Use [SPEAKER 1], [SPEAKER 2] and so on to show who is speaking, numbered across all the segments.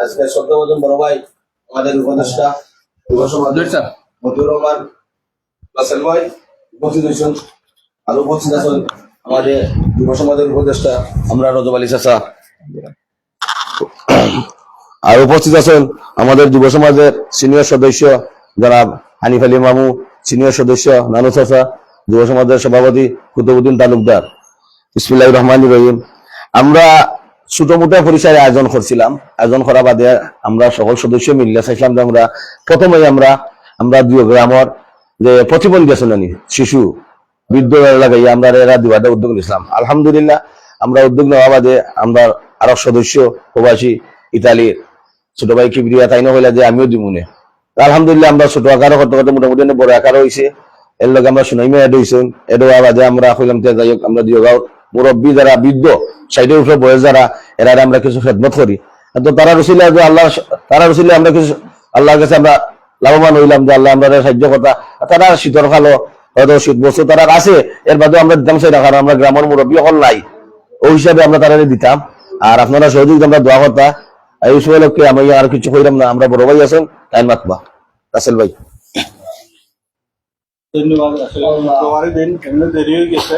[SPEAKER 1] আজকে বড় ভাই আমাদের উপদেষ্টা মতিউর রহমান রাসেল ভাই উপস্থিত হয়েছেন। আর উপস্থিত আছেন আমাদের যুব সমাজের উপদেষ্টা আমরা রজব আলী চাচা। আর উপস্থিত আছেন আমাদের যুব সমাজের সিনিয়র সদস্য যারা হানিফ আলী মামু সিনিয়র সদস্য নানু চাচা যুব সমাজের সভাপতি কুতুবুদ্দিন তালুকদার। ইসমিল্লাহ রহমান রহিম। আমরা ছোট মোটো পরিসরে আয়োজন করছিলাম। আয়োজন করা বাদে আমরা সকল সদস্য মিললে চাইছিলাম যে আমরা প্রথমে আমরা আমরা দুই গ্রামর যে প্রতিবন্ধী আছে শিশু, বৃদ্ধ লাগাই আমরা এরা দিবাটা উদ্যোগ নিয়েছিলাম। আলহামদুলিল্লাহ আমরা উদ্যোগ নেওয়া বাদে আমরা আরও সদস্য, প্রবাসী, ইতালির ছোট ভাই কিবরিয়া তাই না হইলা যে আমিও দিমুনে আলহামদুলিল্লাহ আমরা ছোট আকারও করতে করতে মোটামুটি বড় আকার হয়েছে এর লগে আমরা শুনাইমে এড হয়েছেন এড হওয়া বাদে আমরা হইলাম আমরা দিও গাঁও মুরব্বী যারা বৃদ্ধ সাইডের উঠে বয়স যারা এরা আমরা কিছু খেদমত করি। তো তারা রসিলে যে আল্লাহ তারা রসিলে আমরা কিছু আল্লাহর কাছে আমরা লাভবান হইলাম যে আল্লাহ আমরা সাহায্য কথা তারা শীতর খালো হয়তো শীত বস্তু তারা আছে এর বাদেও আমরা দিতাম সেই কারণ আমরা গ্রামের মুরব্বী হল নাই। ওই হিসাবে আমরা তারা দিতাম। আর আপনারা সহযোগিতা আমরা দোয়া কথা এই উপলক্ষে আমি আর কিছু কইলাম না আমরা বড় ভাই আছেন তাই মাতবা। রাসেল ভাই।
[SPEAKER 2] ধন্যবাদ আসলে তোমারই দিন এমনি দেরি হয়ে গেছে?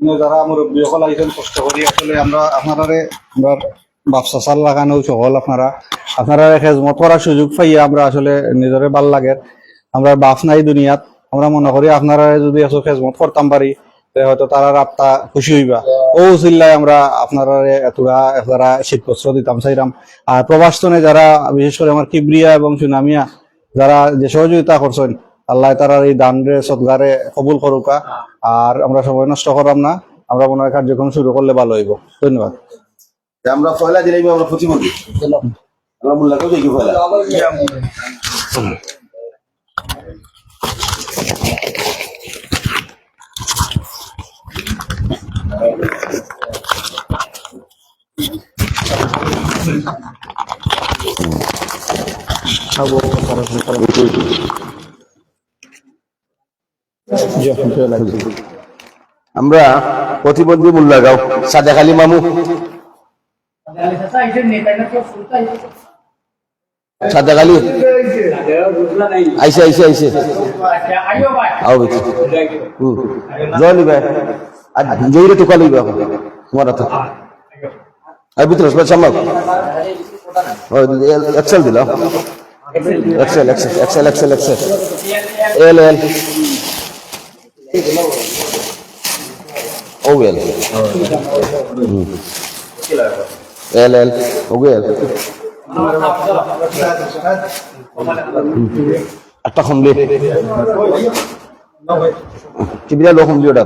[SPEAKER 2] যারা মুরব্বী সকল আইসেন কষ্ট করি আসলে আমরা আপনারা আমরা চাল লাগানো সকল আপনারা। আপনারা খেজমত করার সুযোগ পাইয়া আমরা আসলে নিজরে ভালো লাগে। আমরা বাপ নাই দুনিয়াত। আমরা মনে করি আপনারা যদি আসলে খেজমত করতাম পারি হয়তো তারা রাতটা খুশি হইবা। ও চিল্লাই আমরা আপনারা এতটা এতটা শীত বস্ত্র দিতাম চাইরাম আর প্রবাসনে যারা, বিশেষ করে আমার কিবরিয়া এবং সুনামিয়া, যারা যে সহযোগিতা করছেন আল্লাহ তারা এই দান রে সৎগারে কবুল করুকা আর আমরা সময় নষ্ট করাম না আমরা মনে হয় কার্যক্রম শুরু করলে ভালো হইব। ধন্যবাদ।
[SPEAKER 1] আমরা পয়লা দিলে আমরা প্রতিবন্ধী। আমরা মূল্যাকেও দেখি পয়লা। আমরা প্রতিবন্ধী মূল্যাগাঁও সাদেক আলী মামু। সাদেক আলী আইসে আইসে আইসে। আও বেটি হুম। জয় লিবে আর জয়রে টুকা লিবে এখন, তোমার হাতে। আর ভিতরে সামাক এক্সেল দিলাম এক্সেল এক্সেল এক্সেল এক্সেল এক্সেল। এল এল। ও এল এল এল ও এল একটা কমলি কিবিরা লো কমলি ওটা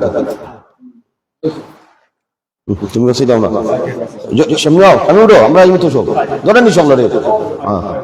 [SPEAKER 1] তুমি কাছে না সামনে আমরা এই তো সব ধরে নি সামনে হ্যাঁ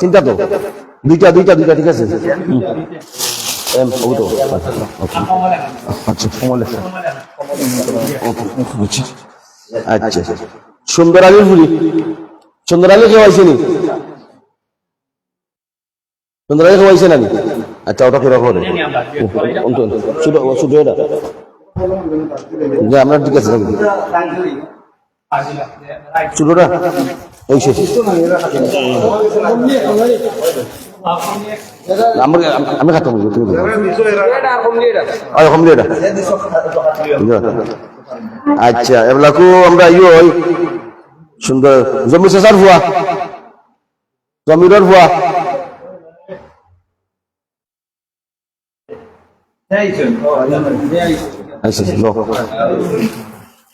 [SPEAKER 1] তিনটা তো? দুইটা দুইটা দুইটা ঠিক আছে? আচ্ছা। আছে। আচ্ছা আচ্ছা সুন্দর আলীর ফুলি সুন্দর আলী আইসেনি সুন্দর আলী আইসে নানি আচ্ছা ওটা করে করে ছোট এটা? আমরা ঠিক আছে ছোটটা আমি খাতাম তুমি কম দিয়ে আচ্ছা এগুলাকু আমরা ইয়ে ওই সুন্দর জমি শেষার ভুয়া জমির ভুয়া আচ্ছা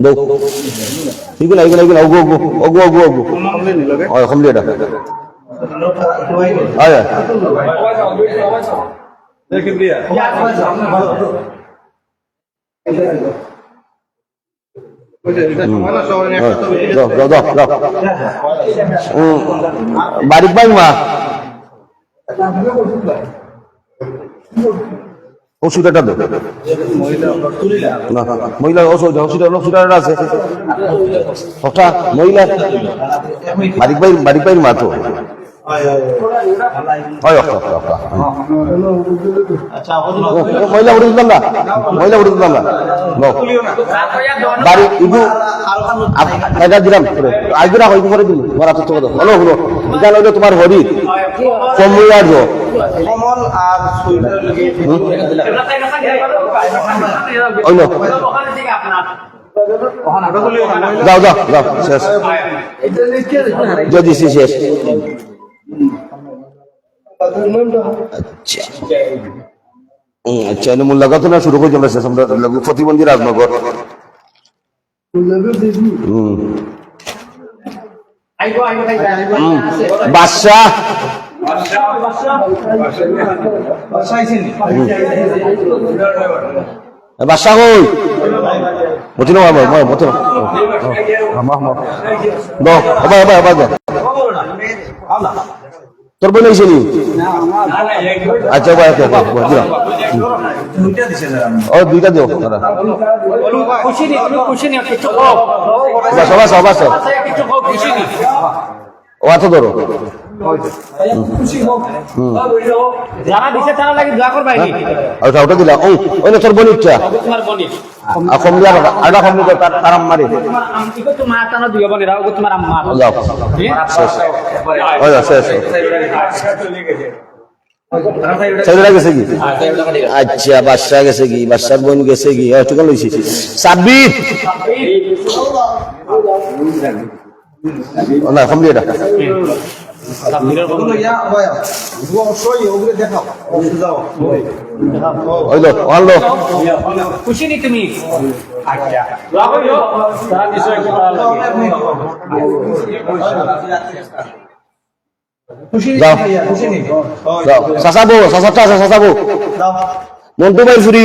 [SPEAKER 1] মনুভাই ভুয়া দৌ এইগুলা এইগুলা এইগুলা ওগো ওগো ওগো ওগো ওগো হয় কমপ্লিট আয় যাও যাও যাও যাও হুম বাড়ি পাই মা ওষুধটা দে না মহিলা ওষুধ ওষুধ ওষুধটা আছে। ওটা মহিলা বাড়ি পাই বাড়ি পাই মা তো। মহিলা উঠে দিলাম না মহিলা উঠে দিলাম না। বাড়ি, ইগু এটা দিলাম আইগুলা হইগু করে দিল তোমার হাতে হলো হলো এটা হলো তোমার হরি কমলা জো
[SPEAKER 2] কমল আর
[SPEAKER 1] অন্য যাও যাও যাও শেষ। যদি শেষ। আচ্ছা। আচ্ছা এনে মূল লাগাতো না শুরু করে চলে শেষ। আমরা প্রতিবন্ধী রাজনগর। হুম। বাদশাহ। বাদশাহ কই? মতি নয় মই মতি নয় দাও হবা হবা হবা দাও তোর বোন নি? আচ্ছা বা আচ্ছা দিলাম ও দুইটা দিও দাদা।
[SPEAKER 3] খুশি নি
[SPEAKER 1] আচ্ছা ধরো ওটা দিলাম ও ওই তোর দিয়া কম তার আচ্ছা বাদশাহ গেছে কি? বাদশার বোন গেছে কি? একটু লইছি। সাব্বির! না দিয়ে এটা
[SPEAKER 3] খুশি নি তুমি আচ্ছা দিছে
[SPEAKER 1] সাসাবো সাসাবো মন্টু ভাই ফুরি।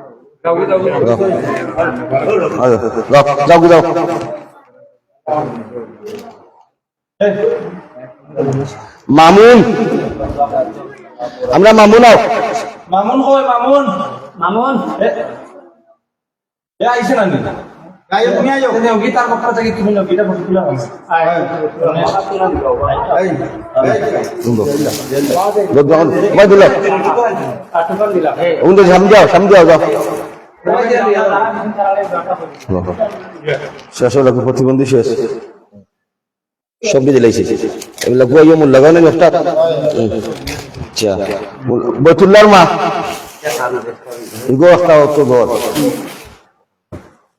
[SPEAKER 1] যাও যাও মামুন আমরা মামুন আও
[SPEAKER 4] মামুন কই মামুন
[SPEAKER 3] মামুন
[SPEAKER 4] এ আইছে না নি আইও তুমি আইও তুমি গীতার পক্ষ থেকে তুমি নাও
[SPEAKER 1] ভাই যাও সাম যাও যাও শেষ হলো, প্রতিবন্ধী শেষ। সব দিয়ে দিলাইছে এগুলা গুয়াইও মূল লাগাও না একটা আচ্ছা। বৈতুল্লার মা। ইগো একটা অত ঘর
[SPEAKER 3] আচ্ছা আয়ো ওখানে আয়ো
[SPEAKER 1] ও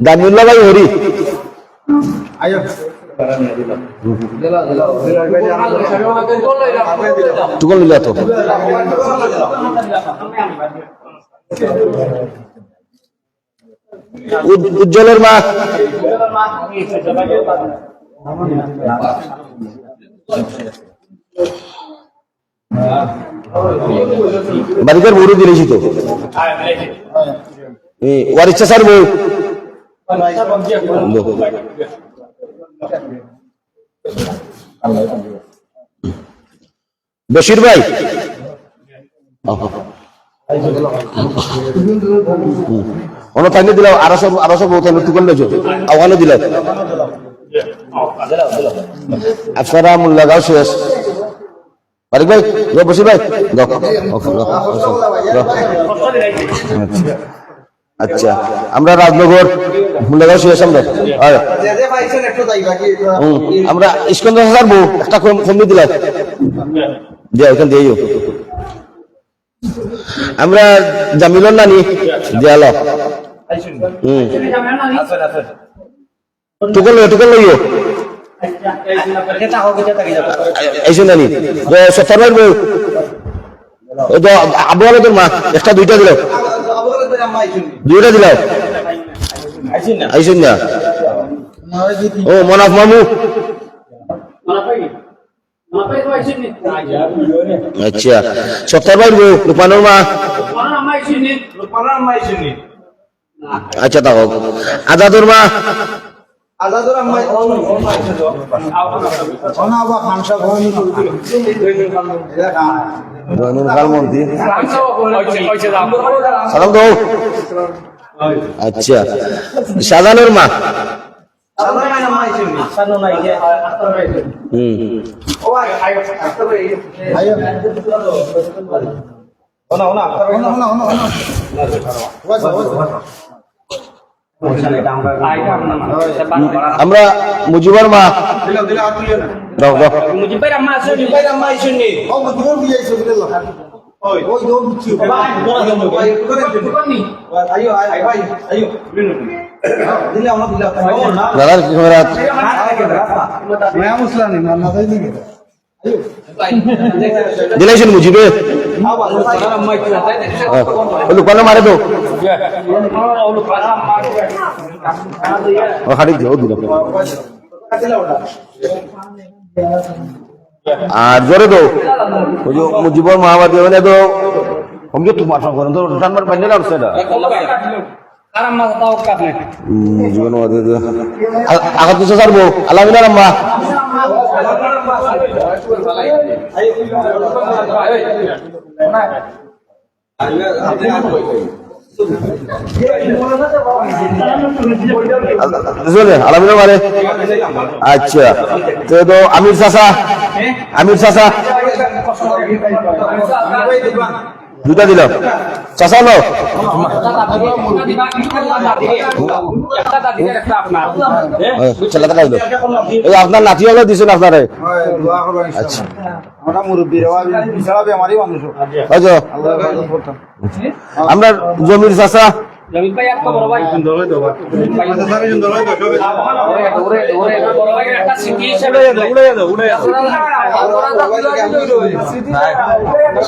[SPEAKER 1] দানিউল্লাহ ভাই হরি। তো উজ্জ্বলের মা। বাড়িকার বউরও দিলেছি তো। ওর ইচ্ছা স্যার বউ। বশির ভাই। অন্য তাইলে দিলাম আড়াইশো আড়াইশো তাইলে টুকন লেছো আওয়ানো দিলাম। আপনারা মূল্যাগাও শেষ। বারিক ভাই বসির ভাই আচ্ছা আমরা রাজনগর আমরা? আমরা ইস্কন্দর হাজার একটা কম দিলাম। দিয়া ওখান দিয়ে আমরা জামিলন নানি দিয়াল হুম। টুকন লইও টুকন লইও। এইসব নানি। সত্তর ভাই ওই তো আবু আলতের মা, একটা দুইটা দিল
[SPEAKER 4] আবুল ভাই আম্মা আইছেন
[SPEAKER 1] দুইটা দিলাও। আইসুন না? ও মনাফ মামু। আচ্ছা। সপ্তাহ বাইর বউ রূপানোর মা। আচ্ছা তাও আজাদুর মা।
[SPEAKER 4] আজাদুর আম্মা ওনা বা খানসা ভবন
[SPEAKER 1] জয়নুল খাল মন্ত্রী সালাম দাও আচ্ছা শাহজাহানের মা হুম আমরা মুজিবর মা দাও দাও।
[SPEAKER 3] মুজিব আম্মা আছে
[SPEAKER 4] ভাই আম্মা আইছেন নি ও মধুর দিয়ে আইছো দিলা ওই ওই দো বুঝছি ভাই ভাই করে দিন আইও আই ভাই আইও দিলা ওনা দিলা না
[SPEAKER 1] দাদার কি খবর
[SPEAKER 2] নয়া মুসলানি না না তাই
[SPEAKER 1] দিলাইছেন মুজিবে। তো ও হাড়ি দিও দিল আর জোরে দো ওই যে মুজিবর মহাবাদী মানে তো আমি তো তোমার সঙ্গে তো টানবার পাইনি না সেটা স্যার আলামিনা মারে আচ্ছা তো তো আমির চাষা আমির চাচা। দুটা দিল। চাচা লো এই আপনার নাতি হলো দিছেন আপনারে। আচ্ছা।
[SPEAKER 2] আমরা
[SPEAKER 1] জমির চাচা।
[SPEAKER 3] জমিন ভাই একটা বড় ভাই।
[SPEAKER 2] সুন্দর দেবা সুন্দর
[SPEAKER 3] ওরে ওরে বড় ভাই একটা সিটি হিসেবে
[SPEAKER 2] উড়ে যাও উড়ে যাও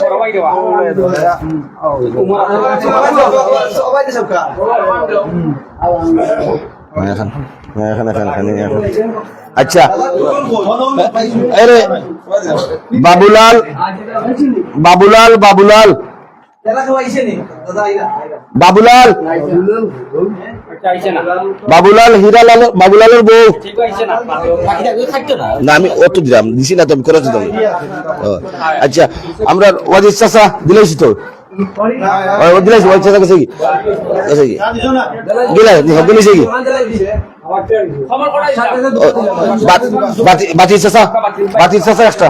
[SPEAKER 3] বড় ভাই দেওয়া
[SPEAKER 4] সবাই দিছে কা
[SPEAKER 1] এখন এখন এখন এখন এখন আচ্ছা। আরে বাবুলাল বাবুলাল বাবুলাল। বাবুলাল।
[SPEAKER 3] না।
[SPEAKER 1] বাবুলাল হীরালাল বাবুলালের বউ।
[SPEAKER 3] না।
[SPEAKER 1] আমি অত দিলাম দিছি না তো আমি করেছি তো ও, আচ্ছা আমরা ওয়াজিদ চাচা দিলাইছি তো। ও, ও দিলাইছি ওয়াজিদ চাচা কাছে কি? কাছে কি? দিলাই দিলাইছি কি?
[SPEAKER 3] খবর করাই
[SPEAKER 1] বাতি- বাতির চাচা বাতির চাচা একটা।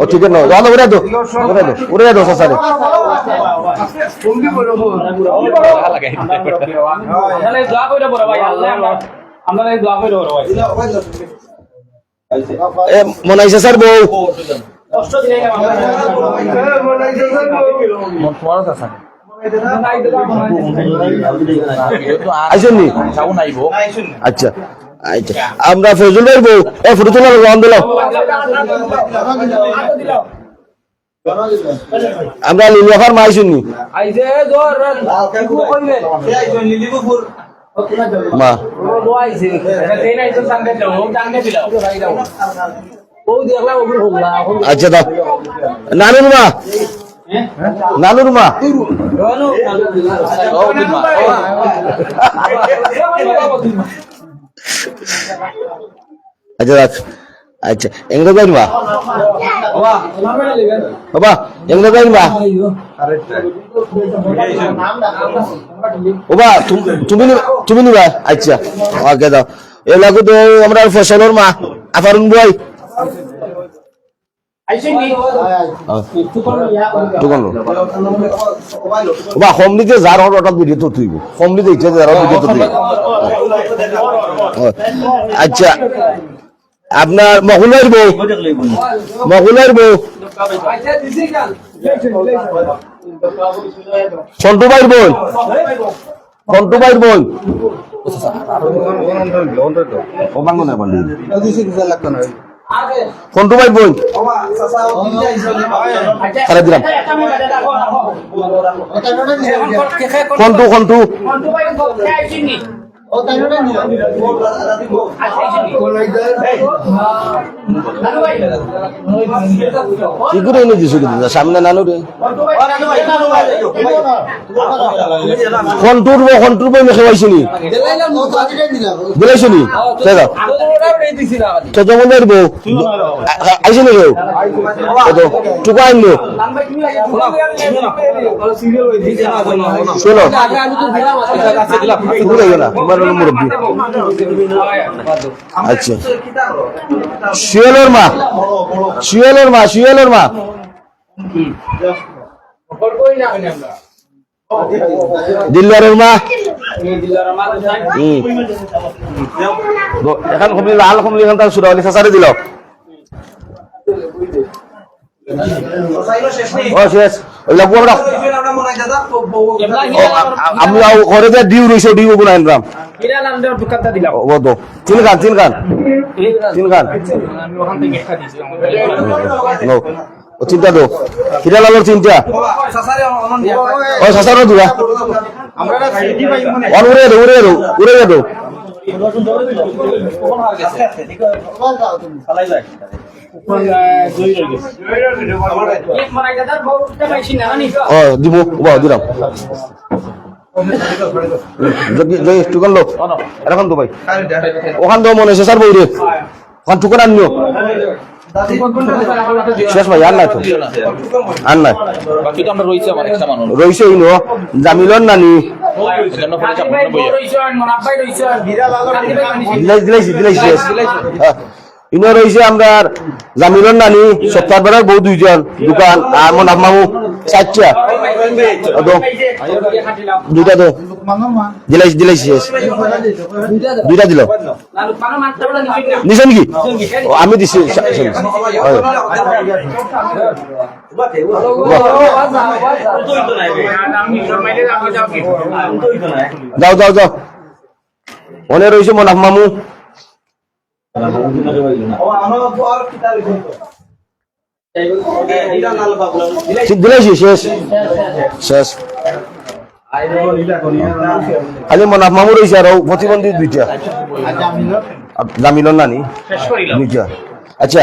[SPEAKER 1] ও ঠিক আছে। না উড়ে দো উড়ে দো উড়ে দো চাচা রে
[SPEAKER 3] তাহলে দোয়া করে বড় ভাই আল্লাহ আমরা দোয়া করে বড় ভাই
[SPEAKER 1] এ মনাই চাচার বউ। আচ্ছা আচ্ছা। আমরা ফজল ভাই বউ এ ফটো তোলা রন দিল আমরা লিলিয়াফার মা আইসেন নি
[SPEAKER 3] আইছে জোর
[SPEAKER 4] লিলিপুর মা
[SPEAKER 3] এই নাই তো জানতে দাও জানতে দিলাও
[SPEAKER 4] আচ্ছা দাও নানুর মা নানুর মা আচ্ছা রাখ। আচ্ছা এগুলো যাই মা বাবা এঙ্গে মা বাবা তুমি তুমি নিবা। আচ্ছা ওকে দাও। এলাকা তো, আমরা ফসলের মা, আফারুন ভাই ke zar hor otak video to tuibo homli de iche zar video to tuibo আচ্ছা আপনার মহুলের বউ মহুলের বউ সন্টু ভাইয়ের বোন সন্টু ভাইয়ের বোন ও বাঙ্গনের বান্ডি সন্টু ভাইয়ের বোন তারা দিলাম কন্টু কন্টু কি করে এনে দিছো কিন্তু সামনে নানু রে কন্টুর বউ কন্টুর বউ মেখে পাইছি নি দিলাইছো নি দাদা কত মনের বউ। আইছে নি কেউ টুকু আইনলো শোনো। আচ্ছা। শিয়ালের মা। শিয়ালের মা শিয়ালের মা। দিল্লারের মা। এখন কমলি লাল কমলি এখন তার সুরাওয়ালি সাসারে দিল। আমি ঘরে যে ডিউ রয়েছে ডিউ ও তো তিন গান তিন গান তিন গান নো ও চিন্তা দো কিরা লালোর চিন্তা? ও সাসারও দিবা অন উড়ে দো উড়ে দো উড়ে দো ও দিব বাহ দিলাম জয় একটু করল এরকম তো ভাই ওখান তো মনে হয়েছে স্যার বউ ওখান টুকুর আনিও শেষ ভাই আর নাই তো। আর নাই।
[SPEAKER 1] রয়েছে
[SPEAKER 4] ইনো জামিলন নানি। দিলাই- দিলাইছি দিলাইছি. হ্যাঁ। ইনো রইছে আমরা জামিলন নানি সপ্তাহ বেড়ার বউ দুইজন, দোকান, আর মন মামু আমি দিছি যাও যাও মনে রয়েছে মনাফ মামু। শেষ। শেষ খালি মনাফ মামু রয়েছে আর প্রতিবন্ধী দুইটা। আর জামিলন? নানি। দুইটা। আচ্ছা।